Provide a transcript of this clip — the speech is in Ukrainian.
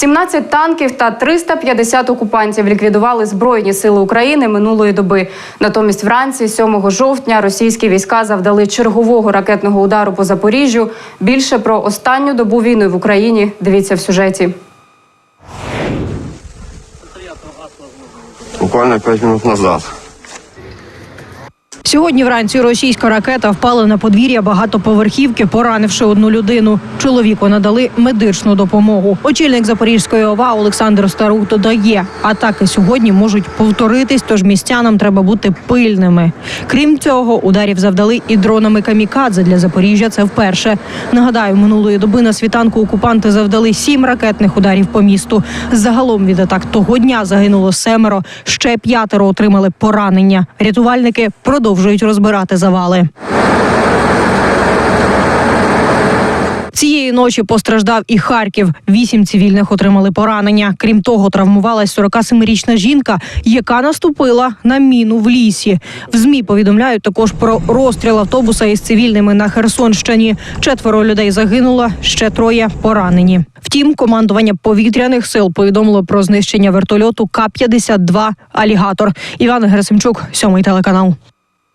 17 танків та 350 окупантів ліквідували збройні сили України минулої доби. Натомість, вранці, 7 жовтня, російські війська завдали чергового ракетного удару по Запоріжжю. Більше про останню добу війни в Україні дивіться в сюжеті. Буквально 5 минут назад. Сьогодні вранці російська ракета впала на подвір'я багатоповерхівки, поранивши одну людину. Чоловіку надали медичну допомогу. Очільник Запорізької ОВА Олександр Старух додає, атаки сьогодні можуть повторитись, тож містянам треба бути пильними. Крім цього, ударів завдали і дронами камікадзе для Запоріжжя. Це вперше. Нагадаю, минулої доби на світанку окупанти завдали сім ракетних ударів по місту. Загалом від атак того дня загинуло семеро. Ще п'ятеро отримали поранення. Рятувальники продовжують розбирати завали. Цієї ночі постраждав і Харків. Вісім цивільних отримали поранення. Крім того, травмувалась 47-річна жінка, яка наступила на міну в лісі. В змі повідомляють також про розстріл автобуса із цивільними на Херсонщині. Четверо людей загинуло, ще троє поранені. Втім, командування повітряних сил повідомило про знищення вертольоту К-52 Алігатор. Іван Герасимчук, сьомий телеканал.